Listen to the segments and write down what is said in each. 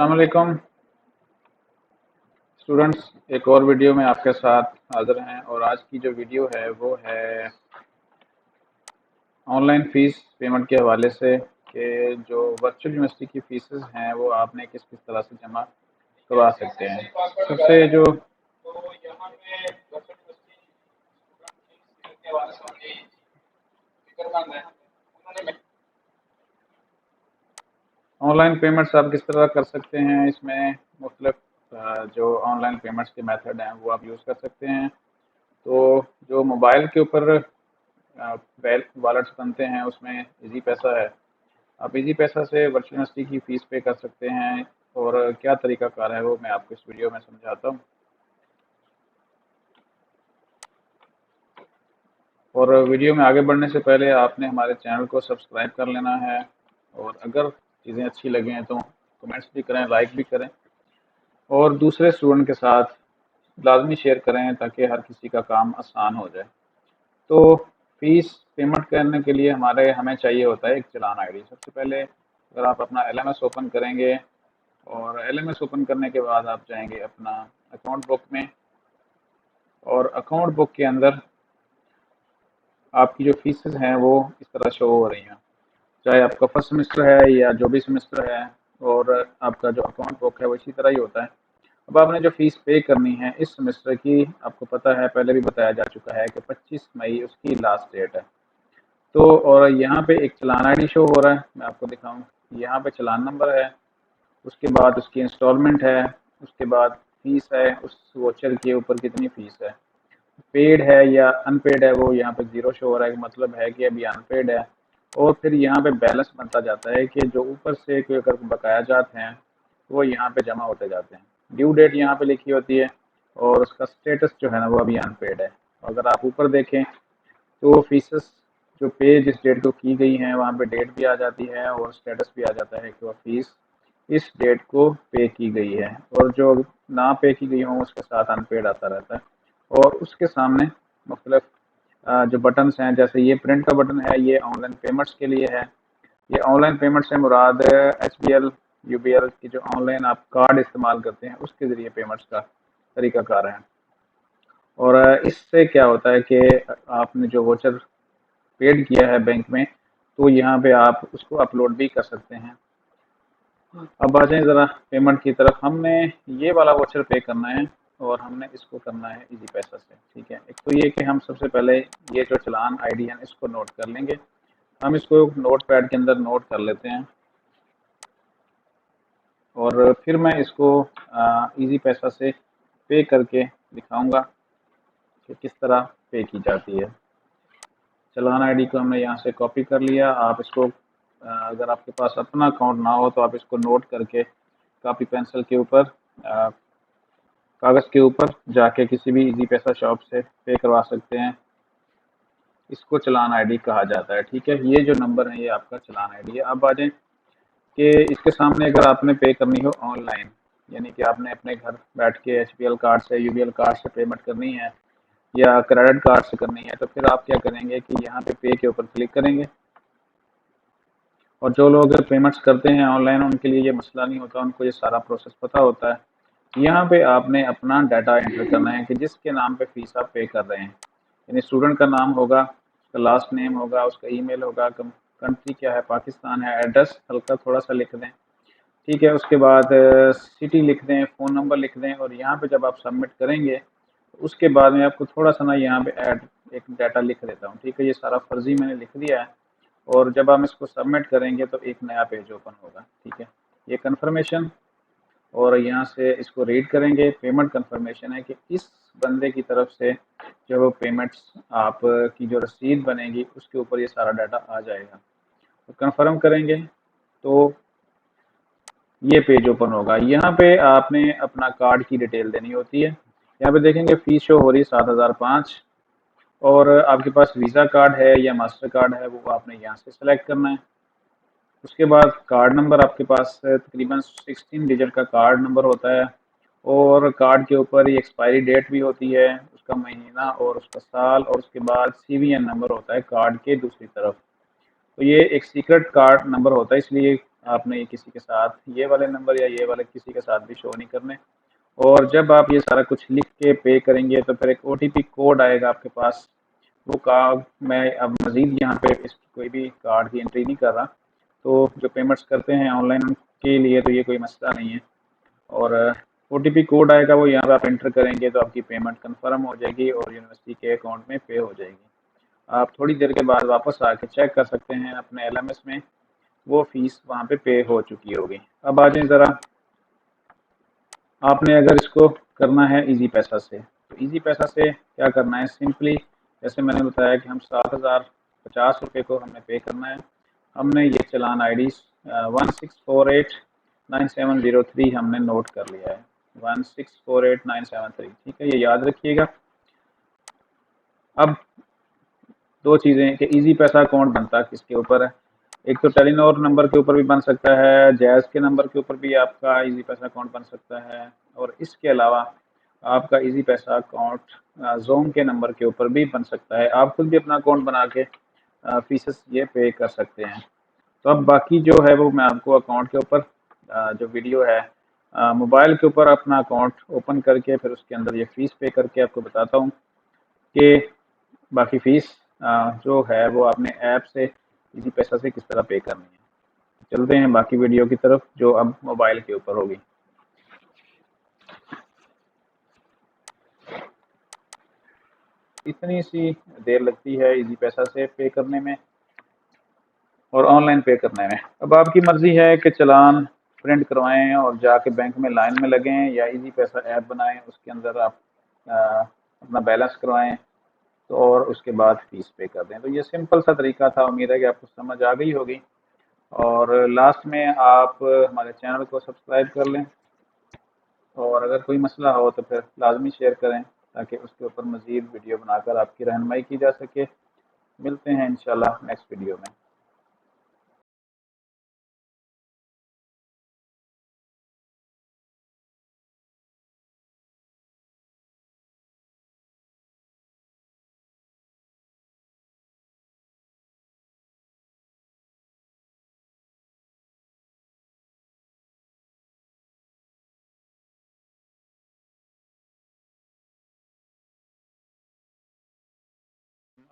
अलैक्म students, एक और video में आपके साथ हाज़िर हैं और आज की जो वीडियो है वो है ऑनलाइन फ़ीस पेमेंट के हवाले से कि जो वर्चुअल यूनिवर्सिटी की फ़ीसेस हैं वो आपने किस किस तरह से जमा करवा सकते हैं। सबसे जो ऑनलाइन पेमेंट्स आप किस तरह कर सकते हैं? इसमें मुख्तलिफ़ जो ऑनलाइन पेमेंट्स के मेथड हैं, वो आप यूज़ कर सकते हैं। तो जो मोबाइल के ऊपर वॉलेट्स बनते हैं, उसमें इजी पैसा है। आप इजी पैसा से वर्चुअल यूनिवर्सिटी की फ़ीस पे कर सकते हैं। और क्या तरीका कार है वो मैं आपको इस वीडियो में समझाता हूँ। और वीडियो में आगे बढ़ने से पहले आपने हमारे चैनल को सब्सक्राइब कर लेना है। और अगर चीज़ें अच्छी लगें तो कमेंट्स भी करें लाइक भी करें। और दूसरे स्टूडेंट के साथ लाजमी शेयर करें ताकि हर किसी का काम आसान हो जाए। तो फ़ीस पेमेंट करने के लिए हमारे, हमें चाहिए होता है एक चलान आईडी सबसे पहले अगर आप अपना एलएमएस ओपन करेंगे और एलएमएस ओपन करने के बाद आप जाएँगे अपना अकाउंट बुक में और अकाउंट बुक के अंदर आपकी जो फीसेस हैं वो इस तरह शो हो रही हैं। चाहे आपका फ़र्स्ट सेमेस्टर है या जो भी सेमेस्टर है, और आपका जो अकाउंट बुक है वो इसी तरह ही होता है। अब आपने जो फ़ीस पे करनी है, इस सेमेस्टर की आपको पता है, पहले भी बताया जा चुका है कि 25 मई उसकी लास्ट डेट है। तो और यहाँ पे एक चलान आईडी शो हो रहा है, मैं आपको दिखाऊँ। यहाँ पे चलान नंबर है, उसके बाद उसकी इंस्टॉलमेंट है, उसके बाद फ़ीस है, उस वोचर के ऊपर कितनी फ़ीस है। पेड है या अनपेड है वो यहाँ पे ज़ीरो शो हो रहा है मतलब है कि अभी अनपेड है। और फिर यहाँ पे बैलेंस बनता जाता है कि जो ऊपर से कोई अगर बकाया जाते हैं, वो यहाँ पे जमा होते जाते हैं। ड्यू डेट यहाँ पे लिखी होती है और उसका स्टेटस जो है ना, वो अभी अनपेड है। अगर आप ऊपर देखें तो फीसस जो पे जिस डेट को की गई है, वहाँ पे डेट भी आ जाती है और स्टेटस भी आ जाता है कि वह फ़ीस इस डेट को पे की गई है। और जो ना पे की गई हो, उसके साथ अनपेड आता रहता है। और उसके सामने मुख्तलिफ़ जो बटन्स हैं, जैसे ये प्रिंट का बटन है, ये ऑनलाइन पेमेंट्स के लिए है। ये ऑनलाइन पेमेंट से मुराद H B L U B L की जो ऑनलाइन आप कार्ड इस्तेमाल करते हैं, उसके ज़रिए पेमेंट्स का तरीक़ाकार है। और इससे क्या होता है कि आपने जो वोचर पेड किया है बैंक में तो यहाँ पे आप उसको अपलोड भी कर सकते हैं। अब आ जाए ज़रा पेमेंट की तरफ़। हमने ये वाला वोचर पे करना है। और हमने इसको करना है इजी पैसा से, ठीक है? एक तो ये कि हम सबसे पहले ये जो चलान आईडी है इसको नोट कर लेंगे। हम इसको नोट पैड के अंदर नोट कर लेते हैं। और फिर मैं इसको इजी पैसा से पे करके दिखाऊँगा कि किस तरह पे की जाती है। चलान आईडी को हमने यहाँ से कॉपी कर लिया। आप इसको अगर आपके पास अपना अकाउंट ना हो तो आप इसको नोट करके कॉपी पेंसिल के ऊपर कागज़ के ऊपर जाके किसी भी इजी पैसा शॉप से पे करवा सकते हैं। इसको चलान आईडी कहा जाता है, ठीक है? ये जो नंबर है, ये आपका चलान आईडी है। अब आ जाए कि इसके सामने अगर आपने पे करनी हो ऑनलाइन यानी कि आपने अपने घर बैठ के एचपीएल कार्ड से यूबीएल कार्ड से पेमेंट करनी है, या क्रेडिट कार्ड से करनी है तो फिर आप क्या करेंगे कि यहाँ पे पे के ऊपर क्लिक करेंगे। और जो लोग पेमेंट्स करते हैं ऑनलाइन उनके लिए ये मसला नहीं होता, उनको ये सारा प्रोसेस पता होता है। यहाँ पे आपने अपना डाटा एंटर करना है कि जिसके नाम पे फ़ीस आप पे कर रहे हैं। यानी स्टूडेंट का नाम होगा, उसका लास्ट नेम होगा, उसका ईमेल होगा कंट्री क्या है, पाकिस्तान है एड्रेस हल्का थोड़ा सा लिख दें। ठीक है, उसके बाद सिटी लिख दें फ़ोन नंबर लिख दें और यहाँ पे जब आप सबमिट करेंगे उसके बाद में आपको थोड़ा सा ना यहाँ पे ऐड एक डाटा लिख देता हूँ। ठीक है, ये सारा फर्जी मैंने लिख दिया है। और जब हम इसको सबमिट करेंगे तो एक नया पेज ओपन होगा। ठीक है, ये कन्फर्मेशन और यहाँ से इसको रीड करेंगे। पेमेंट कंफर्मेशन है कि इस बंदे की तरफ़ से जो पेमेंट्स आप की जो रसीद बनेगी, उसके ऊपर ये सारा डाटा आ जाएगा। तो कंफर्म करेंगे तो ये पेज ओपन होगा। यहाँ पे आपने अपना कार्ड की डिटेल देनी होती है। यहाँ पे देखेंगे फ़ीस शो हो रही है सात हज़ार पाँच। और आपके पास वीज़ा कार्ड है या मास्टर कार्ड है, वो आपने यहाँ से सेलेक्ट करना है। उसके बाद कार्ड नंबर आपके पास तकरीबन 16 डिजिट का कार्ड नंबर होता है और कार्ड के ऊपर ही एक्सपायरी डेट भी होती है, उसका महीना और उसका साल और उसके बाद सी नंबर होता है कार्ड के दूसरी तरफ़। तो ये एक सीक्रेट कार्ड नंबर होता है, इसलिए आपने ये किसी के साथ ये वाले नंबर या ये वाले किसी के साथ भी शो नहीं करने। और जब आप ये सारा कुछ लिख के पे करेंगे तो फिर एक ओटीपी कोड आएगा आपके पास। वो कार्ड मैं अब मज़ीद यहाँ पे इस कोई भी कार्ड की एंट्री नहीं कर रहा। तो जो पेमेंट्स करते हैं ऑनलाइन के लिए तो ये कोई मसला नहीं है। और ओटीपी कोड आएगा, वो यहाँ पर आप इंटर करेंगे तो आपकी पेमेंट कंफर्म हो जाएगी और यूनिवर्सिटी के अकाउंट में पे हो जाएगी। आप थोड़ी देर के बाद वापस आके चेक कर सकते हैं अपने एलएमएस में, वो फ़ीस वहाँ पे पे हो चुकी होगी। अब आ जाए ज़रा। आपने अगर इसको करना है इजी पैसा से तो इजी पैसा से क्या करना है? सिंपली जैसे मैंने बताया कि हम सात हज़ार पचास रुपये को हमें पे करना है। हमने ये challan I D one six four eight nine seven zero three हमने नोट कर लिया है। One six four eight nine seven three ठीक है, ये याद रखिएगा। अब दो चीज़ें कि इजी पैसा अकाउंट बनता, किसके ऊपर है? एक तो टेलीनोर नंबर के ऊपर भी बन सकता है जैज़ के नंबर के ऊपर भी आपका इजी पैसा अकाउंट बन सकता है, और इसके अलावा आपका इजी पैसा अकाउंट जोम के नंबर के ऊपर भी बन सकता है। आप खुद भी अपना अकाउंट बना के फीसेस ये पे कर सकते हैं। तो अब बाकी जो है वो मैं आपको अकाउंट के ऊपर जो वीडियो है मोबाइल के ऊपर अपना अकाउंट ओपन करके फिर उसके अंदर ये फ़ीस पे करके आपको बताता हूँ कि बाकी फ़ीस जो है वो आपने ऐप से इसी पैसा से किस तरह पे करनी है। चलते हैं बाकी वीडियो की तरफ़ जो अब मोबाइल के ऊपर होगी। इतनी सी देर लगती है इजी पैसा से पे करने में और ऑनलाइन पे करने में। अब आपकी मर्ज़ी है कि चलान प्रिंट करवाएँ और जाके बैंक में लाइन में लगें या इजी पैसा ऐप बनाएँ उसके अंदर आप आ, अपना बैलेंस करवाएँ तो और उसके बाद फ़ीस पे कर दें। तो ये सिंपल सा तरीका था उम्मीद है कि आपको समझ आ गई होगी। और लास्ट में आप हमारे चैनल को सब्सक्राइब कर लें और अगर कोई मसला हो तो फिर लाजमी शेयर करें। ताकि उसके ऊपर मज़ीद वीडियो बनाकर आपकी रहनमाई की जा सके। मिलते हैं इंशाल्लाह नेक्स्ट वीडियो में।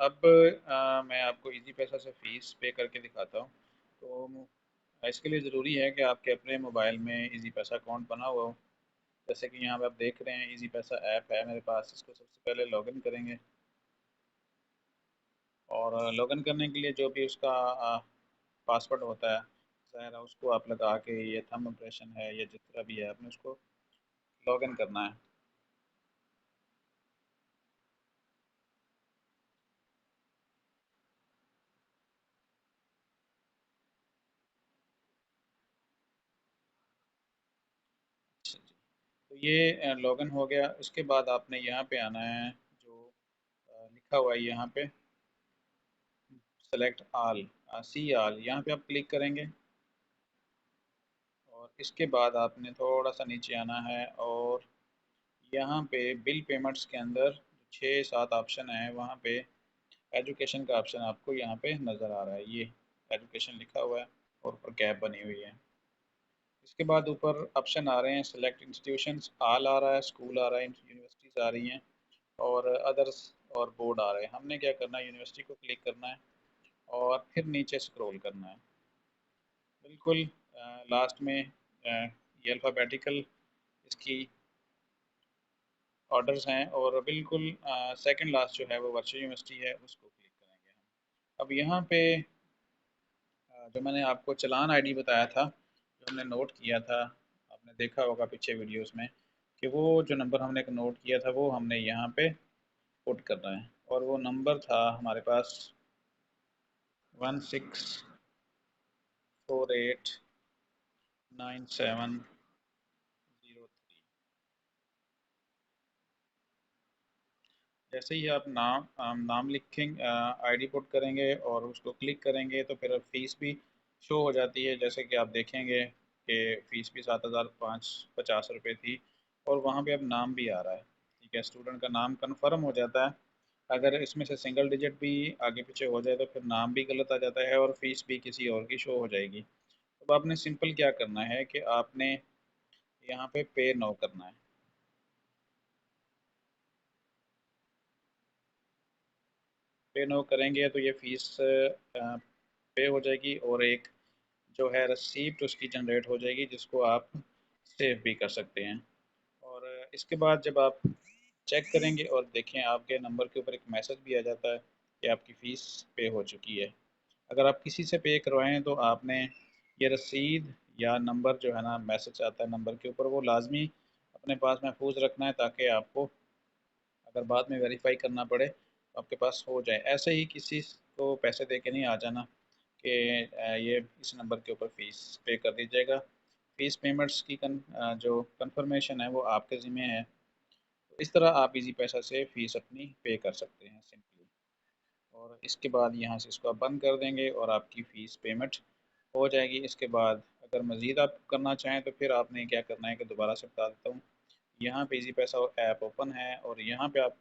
अब आ, मैं आपको इजी पैसा से फ़ीस पे करके दिखाता हूँ। तो इसके लिए ज़रूरी है कि आपके अपने मोबाइल में इजी पैसा अकाउंट बना हुआ हो। जैसे कि यहाँ पे आप देख रहे हैं इजी पैसा ऐप है मेरे पास इसको सबसे पहले लॉगिन करेंगे। और लॉगिन करने के लिए जो भी उसका पासवर्ड होता है ज़ाहिर है उसको आप लगा के ये थम इम्प्रेशन है या जितना भी है आपने उसको लॉगिन करना है। तो ये लॉगिन हो गया। उसके बाद आपने यहाँ पे आना है, जो लिखा हुआ है यहाँ पे। सेलेक्ट आल सी आल यहाँ पे आप क्लिक करेंगे। और इसके बाद आपने थोड़ा सा नीचे आना है और यहाँ पे बिल पेमेंट्स के अंदर छः सात ऑप्शन है, वहाँ पे एजुकेशन का ऑप्शन आपको यहाँ पे नज़र आ रहा है। ये एजुकेशन लिखा हुआ है और ऊपर कैप बनी हुई है। इसके बाद ऊपर ऑप्शन आ रहे हैं सेलेक्ट इंस्टीट्यूशंस आल आ रहा है स्कूल आ रहा है यूनिवर्सिटीज़ आ रही हैं और अदर्स और बोर्ड आ रहे हैं। हमने क्या करना है? यूनिवर्सिटी को क्लिक करना है और फिर नीचे स्क्रॉल करना है। बिल्कुल लास्ट में ये अल्फ़ाबेटिकल इसकी ऑर्डर्स हैं और बिल्कुल सेकंड लास्ट जो है वो वर्चुअल यूनिवर्सिटी है, उसको क्लिक करेंगे हम। अब यहाँ पे जो मैंने आपको चलान आईडी बताया था हमने नोट किया था, आपने देखा होगा पीछे वीडियोस में, कि वो जो नंबर हमने नोट किया था, वो हमने यहाँ पे पुट करना है। और वो नंबर था हमारे पास one six four eight nine seven zero three जैसे ही आप नाम नाम लिखेंगे आईडी पुट करेंगे और उसको क्लिक करेंगे तो फिर फ़ीस भी शो हो जाती है। जैसे कि आप देखेंगे कि फ़ीस भी सात हज़ार पाँच पचास रुपये थी और वहाँ पे अब नाम भी आ रहा है। ठीक है, स्टूडेंट का नाम कन्फर्म हो जाता है। अगर इसमें से सिंगल डिजिट भी आगे पीछे हो जाए तो फिर नाम भी गलत आ जाता है और फ़ीस भी किसी और की शो हो जाएगी। अब आपने सिंपल क्या करना है कि आपने यहाँ पे पे नो करना है। पे नो करेंगे तो ये फ़ीस पे हो जाएगी और एक जो है रसीप्ट उसकी जनरेट हो जाएगी, जिसको आप सेव भी कर सकते हैं। और इसके बाद जब आप चेक करेंगे और देखें आपके नंबर के ऊपर एक मैसेज भी आ जाता है कि आपकी फ़ीस पे हो चुकी है। अगर आप किसी से पे करवाएँ तो आपने ये रसीद या नंबर जो है ना मैसेज आता है नंबर के ऊपर, वो लाजमी अपने पास महफूज रखना है ताकि आपको अगर बाद में वेरीफाई करना पड़े तो आपके पास हो जाए। ऐसे ही किसी को पैसे दे के नहीं आ जाना। कि ये इस नंबर के ऊपर फ़ीस पे कर दीजिएगा। फ़ीस पेमेंट्स की कन, जो कंफर्मेशन है वो आपके ज़िम्मे है। तो इस तरह आप इजी पैसा से फ़ीस अपनी पे कर सकते हैं सिंपली और इसके बाद यहाँ से इसको आप बंद कर देंगे और आपकी फ़ीस पेमेंट हो जाएगी। इसके बाद अगर मज़ीद आप करना चाहें तो फिर आपने क्या करना है कि दोबारा से बता देता हूँ। यहाँ पे इजी पैसा ऐप ओपन है और यहाँ पे आप